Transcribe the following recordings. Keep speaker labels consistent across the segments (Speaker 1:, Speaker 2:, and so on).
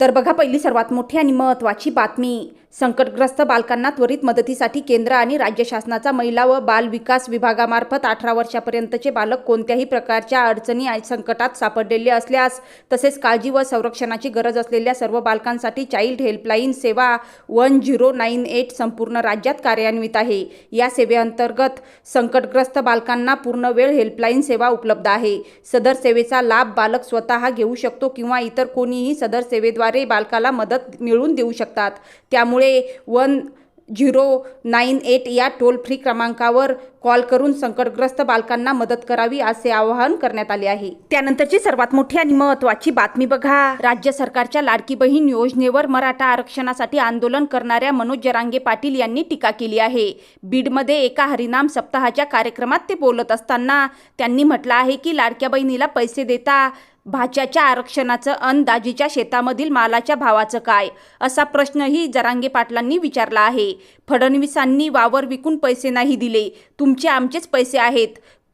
Speaker 1: तर बघा पहिली सर्वात मोठी आणि महत्त्वाची बातमी संकटग्रस्त बालकांना त्वरित मदतीसाठी केंद्र आणि राज्य शासनाचा महिला व बाल विकास विभागामार्फत अठरा वर्षापर्यंतचे बालक कोणत्याही प्रकारच्या अडचणी आणि संकटात सापडलेले असल्यास तसेच काळजी व संरक्षणाची गरज असलेल्या सर्व बालकांसाठी चाइल्ड हेल्पलाईन सेवा वन झिरो नाईन एट संपूर्ण राज्यात कार्यान्वित आहे. या सेवेअंतर्गत संकटग्रस्त बालकांना पूर्ण वेळ हेल्पलाईन सेवा उपलब्ध आहे. सदर सेवेचा लाभ बालक स्वतः घेऊ शकतो किंवा इतर कोणीही सदर सेवेद्वारे बालकाला मदत मिळवून देऊ शकतात. त्यामुळे वन झिरो नाईन एट या टोल फ्री क्रमांकावर कॉल करून संकटग्रस्त बालकांना मदत करावी असे आवाहन करण्यात आले आहे. त्यानंतरची सर्वात मोठी आणि महत्त्वाची बातमी बघा. राज्य सरकारच्या लाडकी बहीण योजनेवर मराठा आरक्षणासाठी आंदोलन करणाऱ्या मनोज जरांगे पाटील यांनी टीका केली आहे. बीडमध्ये एका हरिनाम सप्ताहाच्या कार्यक्रमात ते बोलत असताना त्यांनी म्हटलं आहे की लाडक्या बहिणीला पैसे देता भाच्याच्या आरक्षणाचं अन दाजीच्या शेतामधील मालाच्या भावाचं काय? असा प्रश्नही जरांगे पाटलांनी विचारला आहे. फडणवीसांनी वावर विकून पैसे नाही दिले. तुमचे आमचेच पैसे आहेत.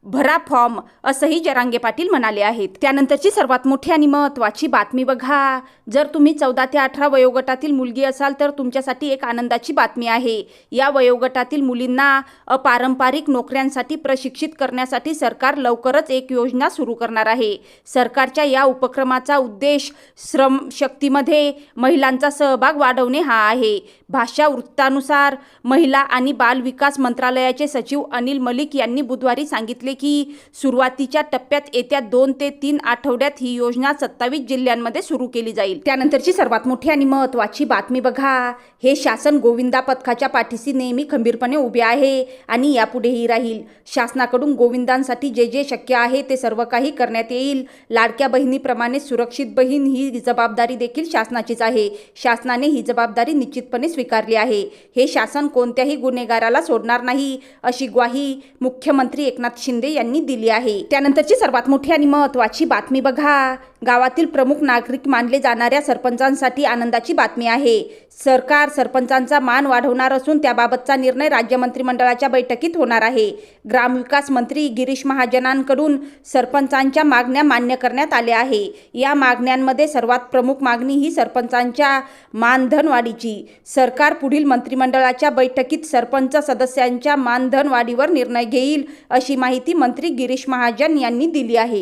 Speaker 1: भरा फॉर्म असंही जरांगे पाटील म्हणाले आहेत. त्यानंतरची सर्वात मोठी आणि महत्त्वाची बातमी बघा. जर तुम्ही चौदा ते अठरा वयोगटातील मुलगी असाल तर तुमच्यासाठी एक आनंदाची बातमी आहे. या वयोगटातील मुलींना अपारंपरिक नोकऱ्यांसाठी प्रशिक्षित करण्यासाठी सरकार लवकरच एक योजना सुरू करणार आहे. सरकारच्या या उपक्रमाचा उद्देश श्रमशक्तीमध्ये महिलांचा सहभाग वाढवणे हा आहे. भाषा वृत्तानुसार महिला आणि बाल विकास मंत्रालयाचे सचिव अनिल मलिक यांनी बुधवारी सांगितले की सुरुवातीच्या टप्प्यात येत्या दोन ते तीन आठवड्यात ही योजना सत्तावीस जिल्ह्यांमध्ये सुरू केली जाईल. त्यानंतरची सर्वात मोठी आणि महत्त्वाची बातमी बघा. हे शासन गोविंदा पथकाच्या पाठीशी नेहमी खंबीरपणे उभे आहे आणि यापुढेही राहील. शासनाकडून गोविंदांसाठी जे जे शक्य आहे ते सर्व काही करण्यात येईल. लाडक्या बहिणीप्रमाणे सुरक्षित बहीण ही जबाबदारी देखील शासनाचीच आहे. शासनाने ही जबाबदारी निश्चितपणे स्वीकारली आहे. हे शासन कोणत्याही गुन्हेगाराला सोडणार नाही अशी ग्वाही मुख्यमंत्री एकनाथ शिंदे यांनी दिली आहे. त्यानंतरची सर्वात मोठी आणि महत्त्वाची बातमी बघा. गावातील प्रमुख नागरिक मानले जाणाऱ्या सरपंचांसाठी आनंदाची बातमी आहे. सरकार सरपंचांचा मान वाढवणार असून त्याबाबतचा निर्णय राज्य मंत्रिमंडळाच्या बैठकीत होणार आहे. ग्रामविकास मंत्री गिरीश महाजनांकडून सरपंचांच्या मागण्या मान्य करण्यात आल्या आहे. या मागण्यांमध्ये सर्वात प्रमुख मागणी ही सरपंचांच्या मानधनवाढीची. सरकार पुढील मंत्रिमंडळाच्या बैठकीत सरपंच सदस्यांच्या मानधन वाढीवर निर्णय घेईल अशी माहिती मंत्री गिरीश महाजन यांनी दिली आहे.